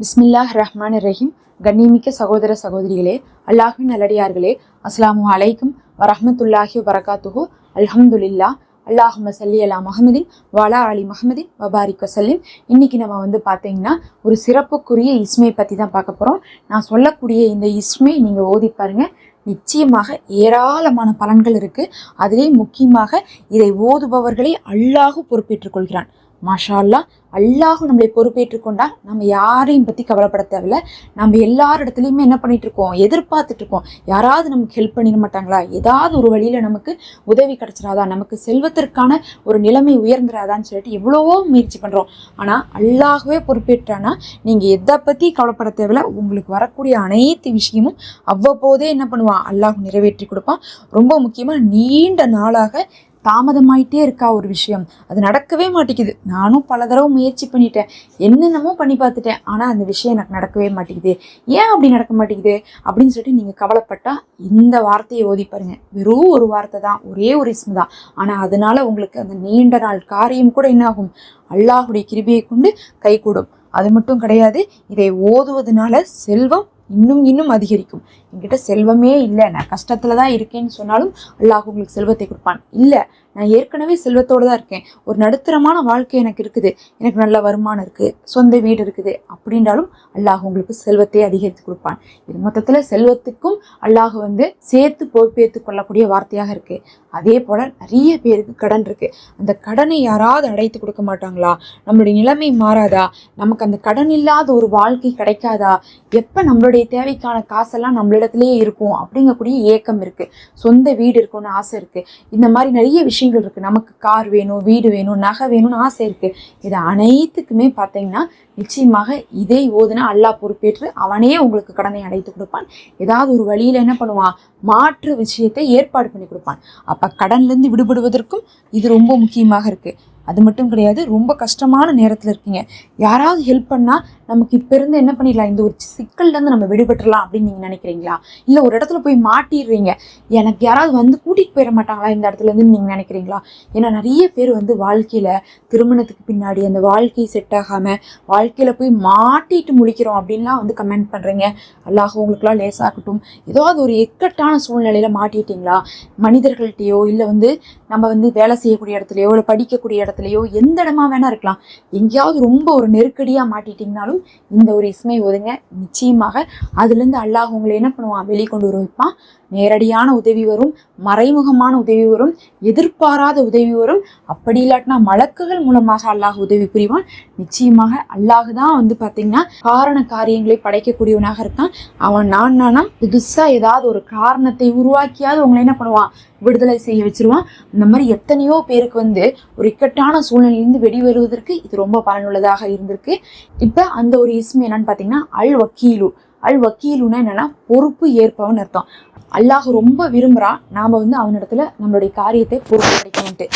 பிஸ்மில்லாஹ் ரஹ்மான் ரஹீம் கண்ணியமிக்க சகோதர சகோதரிகளே அல்லாஹின் நல்லடியார்களே அஸ்லாமு அலைக்கும் வரஹமத்துல்லாஹி வரகாத்துஹு அல்ஹம்துலில்லா அல்லாஹும சல்லி அலா மஹமதின் வாலா அலி மஹமதின் வபாரிக் வசல்லிம். இன்னைக்கு நம்ம வந்து பார்த்தீங்கன்னா ஒரு சிறப்புக்குரிய இஸ்மையை பற்றி தான் பார்க்க போகிறோம் நான் சொல்லக்கூடிய இந்த இஸ்மை நீங்கள் ஓதி பாருங்க. நிச்சயமாக ஏராளமான பலன்கள் இருக்குது அதிலே முக்கியமாக இதை ஓதுபவர்களை அல்லாஹு பொறுப்பேற்றுக் கொள்கிறான். மாஷா அல்லாஹ் அல்லாஹ் நம்மளை பொறுப்பேற்றுக் கொண்டா நம்ம யாரையும் பற்றி கவலைப்பட தேவையில்ல. நம்ம எல்லார் இடத்துலையுமே என்ன பண்ணிட்டு இருக்கோம்? எதிர்பார்த்துட்டு இருக்கோம். யாராவது நமக்கு ஹெல்ப் பண்ணிட மாட்டாங்களா? ஏதாவது ஒரு வழியில் நமக்கு உதவி கிடைச்சிடாதா நமக்கு செல்வத்திற்கான ஒரு நிலைமை உயர்ந்துடாதான்னு சொல்லிட்டு எவ்வளவோ முயற்சி பண்ணுறோம் ஆனால் அல்லாகவே பொறுப்பேற்றானா? நீங்கள் எதை பற்றி கவலைப்பட தேவையில்ல. உங்களுக்கு வரக்கூடிய அனைத்து விஷயமும் அவ்வப்போதே என்ன பண்ணுவான்? அல்லாஹ் நிறைவேற்றி கொடுப்பான். ரொம்ப முக்கியமாக நீண்ட நாளாக தாமதமாயிட்டே இருக்கா ஒரு விஷயம். அது நடக்கவே மாட்டேங்குது. நானும் பல தடவை முயற்சி பண்ணிட்டேன். என்னென்னமோ பண்ணி பார்த்துட்டேன். ஆனால் அந்த விஷயம் எனக்கு நடக்கவே மாட்டேங்குது. ஏன் அப்படி நடக்க மாட்டேங்குது? அப்படின்னு சொல்லிட்டு நீங்கள் கவலைப்பட்டால் இந்த வார்த்தையை ஓதி பாருங்க. வெறும் ஒரு வார்த்தை தான். ஒரே ஒரு இஸ்மு தான். ஆனால் அதனால உங்களுக்கு அந்த நீண்ட நாள் காரியம் கூட என்னாகும்? அல்லாஹுடைய கிருபியை கொண்டு கைகூடும் அது மட்டும் கிடையாது. இதை ஓதுவதனால செல்வம் இன்னும் இன்னும் அதிகரிக்கும். என்கிட்ட செல்வமே இல்லை. நான் கஷ்டத்தில் தான் இருக்கேன்னு சொன்னாலும் அல்லாஹ் உங்களுக்கு செல்வத்தை கொடுப்பான். இல்லை நான் ஏற்கனவே செல்வத்தோடு தான் இருக்கேன். ஒரு நடுத்தரமான வாழ்க்கை எனக்கு இருக்குது. எனக்கு நல்ல வருமானம் இருக்குது சொந்த வீடு இருக்குது. அப்படின்றாலும் அல்லாஹ் உங்களுக்கு செல்வத்தை அதிகரித்து கொடுப்பான். இது மொத்தத்தில் செல்வத்துக்கும் அல்லாஹ் வந்து சேர்த்து பொறுப்பேற்று கொள்ளக்கூடிய வார்த்தையாக இருக்குது அதே போல் நிறைய பேருக்கு கடன் இருக்குது அந்த கடனை யாராவது அடைத்து கொடுக்க மாட்டாங்களா? நம்மளுடைய நிலைமை மாறாதா? நமக்கு அந்த கடன் இல்லாத ஒரு வாழ்க்கை கிடைக்காதா? எப்போ நம்மளுடைய தேவைக்கான காசெல்லாம் நம்மளிடத்துலயே இருக்கும் அப்படிங்கக்கூடிய ஏக்கம் இருக்குது சொந்த வீடு இருக்கும்னு ஆசை இருக்குது இந்த மாதிரி நிறைய விஷயங்கள் இருக்குது நமக்கு கார் வேணும் வீடு வேணும் நகை வேணும்னு ஆசை இருக்குது இது அனைத்துக்குமே பார்த்தீங்கன்னா நிச்சயமாக இதை ஓதுனா அல்லாஹ் பொறுப்பேற்று அவனே உங்களுக்கு கடனை அடைத்து கொடுப்பான். ஏதாவது ஒரு வழியில் என்ன பண்ணுவான்? மாற்று விஷயத்தை ஏற்பாடு பண்ணி கொடுப்பான். அப்போ கடன்லேருந்து விடுபடுவதற்கும் இது ரொம்ப முக்கியமாக இருக்குது அது மட்டும் கிடையாது ரொம்ப கஷ்டமான நேரத்தில் இருக்கீங்க. யாராவது ஹெல்ப் பண்ணால் நமக்கு இப்போ இருந்து என்ன பண்ணிடலாம்? இந்த ஒரு சிக்கல்லேருந்து நம்ம விடுபட்டுறலாம் அப்படின்னு நீங்கள் நினைக்கிறீங்களா? இல்லை ஒரு இடத்துல போய் மாட்டிடுறீங்க. எனக்கு யாராவது வந்து கூட்டிகிட்டு போயிட மாட்டாங்களா இந்த இடத்துலேருந்து நீங்கள் நினைக்கிறீங்களா? ஏன்னா நிறைய பேர் வந்து வாழ்க்கையில் திருமணத்துக்கு பின்னாடி அந்த வாழ்க்கை செட் ஆகாமல் வாழ்க்கையில் போய் மாட்டிட்டு முழிக்கிறோம் அப்படின்லாம் வந்து கமெண்ட் பண்ணுறீங்க அல்லாஹ் உங்களுக்குலாம் லேசாகட்டும் ஏதாவது ஒரு இக்கட்டான சூழ்நிலையில் மாட்டிட்டீங்களா? மனிதர்கள்ட்டையோ இல்லை வந்து நம்ம வந்து வேலை செய்யக்கூடிய இடத்துலையோ இல்லை படிக்கக்கூடிய இடத்துலையோ எந்த இடமா வேணால் இருக்கலாம். எங்கேயாவது ரொம்ப ஒரு நெருக்கடியாக மாட்டிட்டிங்கனாலும் இந்த ஒரு இஸ்மை ஒதுங்க நிச்சயமாக அதுலேருந்து அல்லாஹ் உங்களை என்ன பண்ணுவான்? வெளிக்கொண்டு வர வைப்பான் நேரடியான உதவி வரும் மறைமுகமான உதவி வரும் எதிர்பாராத உதவி வரும். அப்படி இல்லாட்டினா மலக்குகள் மூலமாக அல்லாஹ் உதவி புரிவான். நிச்சயமாக அல்லாஹ் தான் வந்து பார்த்தீங்கன்னா காரண காரியங்களை படைக்கக்கூடியவனாக இருக்கான். அவன் நான் நானா புதுசாக ஏதாவது ஒரு காரணத்தை உருவாக்கியாவது உங்களை என்ன பண்ணுவான்? விடுதலை செய்ய வச்சிருவான். இந்த மாதிரி எத்தனையோ பேருக்கு வந்து ஒரு இக்கட்டான சூழ்நிலையிலிருந்து வெளிவருவதற்கு இது ரொம்ப பயனுள்ளதாக இருந்திருக்கு. இப்போ அந்த ஒரு இஸ்மி என்னன்னு பார்த்தீங்கன்னா அல் வக்கீலு அல் வக்கீலுன்னா என்னன்னா பொறுப்பு ஏற்பவன் அர்த்தம். அல்லாஹ் ரொம்ப விரும்புகிறான் நாம் வந்து அவனிடத்துல நம்மளுடைய காரியத்தை பொறுப்பு கிடைக்கணும்ட்டு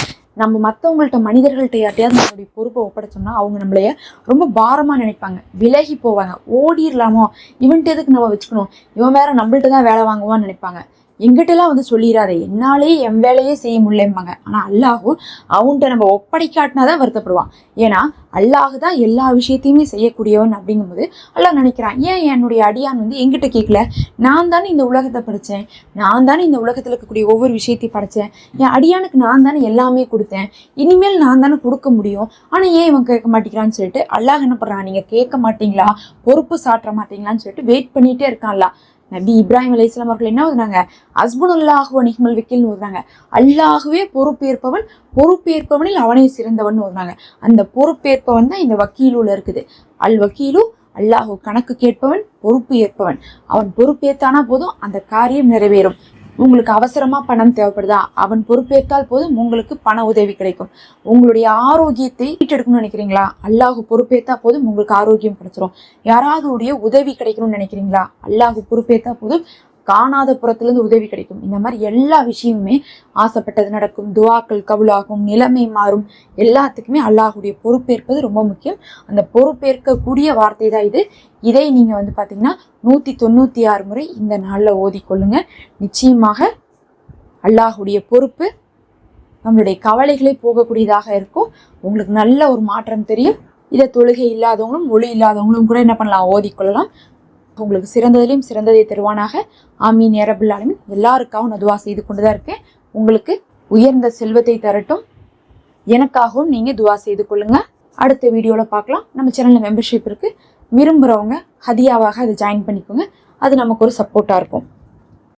நம்ம மற்றவங்கள்ட்ட மனிதர்கள்ட்ட யார்ட்டையாவது நம்மளுடைய பொறுப்பை ஒப்படைச்சோம்னா அவங்க நம்மளைய ரொம்ப பாரமாக நினைப்பாங்க. விலகி போவாங்க. ஓடிடலாமோ இவன்ட்டு எதுக்கு நம்ம வச்சுக்கணும்? இவன் வேற நம்மள்ட்ட தான் வேலை வாங்குவான்னு நினைப்பாங்க. எங்கிட்டலாம் வந்து சொல்லிடாத என்னாலே என் வேலையே செய்ய முடியலம்பாங்க. ஆனால் அல்லாஹு அவன்கிட்ட நம்ம ஒப்படைக்காட்டினா தான் வருத்தப்படுவான். ஏன்னா அல்லாஹ் தான் எல்லா விஷயத்தையுமே செய்யக்கூடியவன் அப்படிங்கும்போது அல்லாஹ் நினைக்கிறான் ஏன் என்னுடைய அடியான் வந்து எங்கிட்ட கேட்கல நான் தானே இந்த உலகத்தை படித்தேன் நான் தானே இந்த உலகத்தில் இருக்கக்கூடிய ஒவ்வொரு விஷயத்தையும் படித்தேன் என் அடியானுக்கு நான் தானே எல்லாமே கொடுத்தேன். இனிமேல் நான் தானே கொடுக்க முடியும். ஆனால் ஏன் இவன் கேட்க மாட்டேங்கிறான்னு சொல்லிட்டு அல்லாஹ் என்ன பண்ணுறான் நீங்கள் கேட்க மாட்டீங்களா? பொறுப்பு சாற்ற மாட்டீங்களான்னு சொல்லிட்டு வெயிட் பண்ணிகிட்டே இருக்கான் அல்லாஹ். நபி இப்ராஹிம் அலி இஸ்லாம் அவர்கள் என்ன ஓதுனாங்க? அஸ்புன் அல்லாஹுவ நிஹ்மல் வக்கீல்னு ஓதுனாங்க. அல்லாஹுவே பொறுப்பேற்பவன் பொறுப்பேற்பவனில் அவனே சிறந்தவன் ஓதுனாங்க. அந்த பொறுப்பேற்பவன் தான் இந்த வக்கீலுல இருக்குது. அல் வக்கீலு அல்லாஹு கணக்கு கேட்பவன் பொறுப்பு ஏற்பவன். அவன் பொறுப்பேத்தானா போதும் அந்த காரியம் நிறைவேறும். உங்களுக்கு அவசரமா பணம் தேவைப்படுதா? அவன் பொறுப்பேற்றால் போதும் உங்களுக்கு பண உதவி கிடைக்கும். உங்களுடைய ஆரோக்கியத்தை மீட்டெடுக்கணும்னு நினைக்கிறீங்களா? அல்லாஹ் பொறுப்பேற்றா போதும் உங்களுக்கு ஆரோக்கியம் கிடைச்சிரும். யாராவது உடைய உதவி கிடைக்கணும்னு நினைக்கிறீங்களா? அல்லாஹ் பொறுப்பேற்றா போதும் காணாத புறத்துலேருந்து உதவி கிடைக்கும். இந்த மாதிரி எல்லா விஷயமுமே ஆசைப்பட்டது நடக்கும். துவாக்கள் கவுலாகும் நிலைமை மாறும். எல்லாத்துக்குமே அல்லாஹுடைய பொறுப்பேற்பது ரொம்ப முக்கியம். அந்த பொறுப்பேற்கக்கூடிய வார்த்தை தான் இது. இதை நீங்கள் வந்து பார்த்தீங்கன்னா நூற்றி தொண்ணூற்றி ஆறு முறை இந்த நாளில் ஓதிக்கொள்ளுங்க. நிச்சயமாக அல்லாஹுடைய பொறுப்பு நம்மளுடைய கவலைகளே போகக்கூடியதாக இருக்கும். உங்களுக்கு நல்ல ஒரு மாற்றம் தெரியும். இதை தொழுகை இல்லாதவங்களும் ஒளி இல்லாதவங்களும் கூட என்ன பண்ணலாம்? ஓதிக்கொள்ளலாம். உங்களுக்கு சிறந்ததிலையும் சிறந்ததை தருவானாக. ஆமீன். ஏரபுல் ஆலமின். எல்லாருக்காகவும் நான் செய்து கொண்டு தான் இருக்கேன். உங்களுக்கு உயர்ந்த செல்வத்தை தரட்டும். எனக்காகவும் நீங்கள் துவா செய்து கொள்ளுங்க. அடுத்த வீடியோவில் பார்க்கலாம். நம்ம சேனலில் மெம்பர்ஷிப் இருக்குது விரும்புகிறவங்க ஹதியாவாக அதை ஜாயின் பண்ணிக்கோங்க. அது நமக்கு ஒரு சப்போர்ட்டாக இருக்கும்.